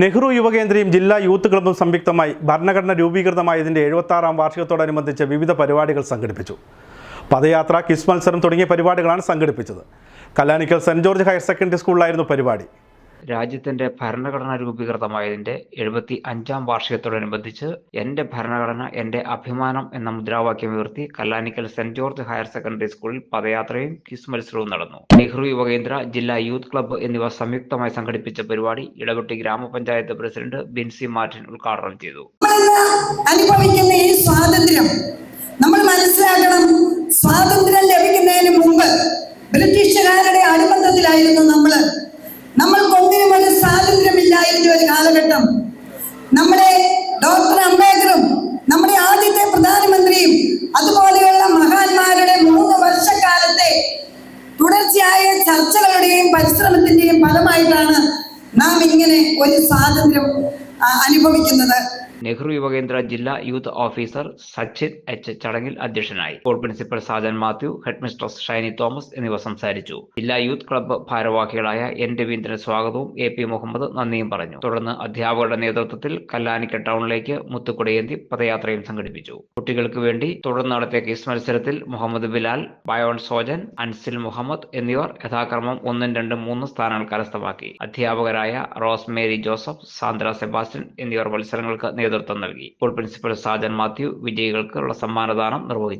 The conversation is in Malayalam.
നെഹ്റു യുവകേന്ദ്രയും ജില്ലാ യൂത്ത് ക്ലബ്ബും സംയുക്തമായി ഭരണഘടന രൂപീകൃതമായതിന്റെ എഴുപത്താറാം വാർഷികത്തോടനുബന്ധിച്ച് വിവിധ പരിപാടികൾ സംഘടിപ്പിച്ചു. പദയാത്ര കിസ് മത്സരം തുടങ്ങിയ പരിപാടികളാണ് സംഘടിപ്പിച്ചത്. Kallanikkal saint George higher secondary സ്കൂളിലായിരുന്നു പരിപാടി. രാജ്യത്തിന്റെ ഭരണഘടന രൂപീകൃതമായതിന്റെ എഴുപത്തി അഞ്ചാം വാർഷികത്തോടനുബന്ധിച്ച് എന്റെ ഭരണഘടന എന്റെ അഭിമാനം എന്ന മുദ്രാവാക്യം ഉയർത്തി Kallanikkal saint George higher secondary സ്കൂളിൽ പദയാത്രയും ക്വിസ് മത്സരവും നടന്നു. നെഹ്റു യുവകേന്ദ്ര ജില്ലാ യൂത്ത് ക്ലബ്ബ് എന്നിവ സംയുക്തമായി സംഘടിപ്പിച്ച പരിപാടി ഇടവെട്ടി ഗ്രാമപഞ്ചായത്ത് പ്രസിഡന്റ് ബിൻസി മാർട്ടിൻ ഉദ്ഘാടനം ചെയ്തു. അനുഭവിക്കുന്ന ഈ സ്വാതന്ത്ര്യം നമ്മൾ മനസ്സിലാക്കണം. സ്വാതന്ത്ര്യം ലഭിക്കുന്നതിന് മുമ്പ് ബ്രിട്ടീഷുകാരുടെ അടിമത്തത്തിലായിരുന്നു ചർച്ചകളുടെയും പരിശ്രമത്തിന്റെയും ഫലമായിട്ടാണ് നാം ഇങ്ങനെ ഒരു സ്വാതന്ത്ര്യം അനുഭവിക്കുന്നത്. നെഹ്റു യുവകേന്ദ്ര ജില്ലാ യൂത്ത് ഓഫീസർ സച്ചിൻ എച്ച് ചടങ്ങിൽ അധ്യക്ഷനായി. School principal Sajan Mathew head mistress Shiny Thomas എന്നിവർ സംസാരിച്ചു. ജില്ലാ യൂത്ത് ക്ലബ്ബ് ഭാരവാഹികളായ എൻ രവീന്ദ്രൻ സ്വാഗതവും എ പി മുഹമ്മദ് നന്ദിയും പറഞ്ഞു. തുടർന്ന് അധ്യാപകരുടെ നേതൃത്വത്തിൽ കല്ലാനിക്ക ടൗണിലേക്ക് മുത്തുക്കുടയേന്തി പദയാത്രയും സംഘടിപ്പിച്ചു. കുട്ടികൾക്ക് വേണ്ടി തുടർന്ന് നടത്തിയ കിസ് മത്സരത്തിൽ മുഹമ്മദ് ബിലാൽ ബയോൺ സോജൻ അൻസിൽ മുഹമ്മദ് എന്നിവർ യഥാക്രമം ഒന്നും രണ്ടും മൂന്ന് സ്ഥാനങ്ങൾ കരസ്ഥമാക്കി. അധ്യാപകരായ rose Mary Joseph Sandra Sebastian എന്നിവർ മത്സരങ്ങൾക്ക് നേതൃത്വം നൽകി. സ്കൂൾ പ്രിൻസിപ്പൽ സാജൻ മാത്യു വിജയികൾക്കുള്ള സമ്മാനദാനം നിർവഹിച്ചു.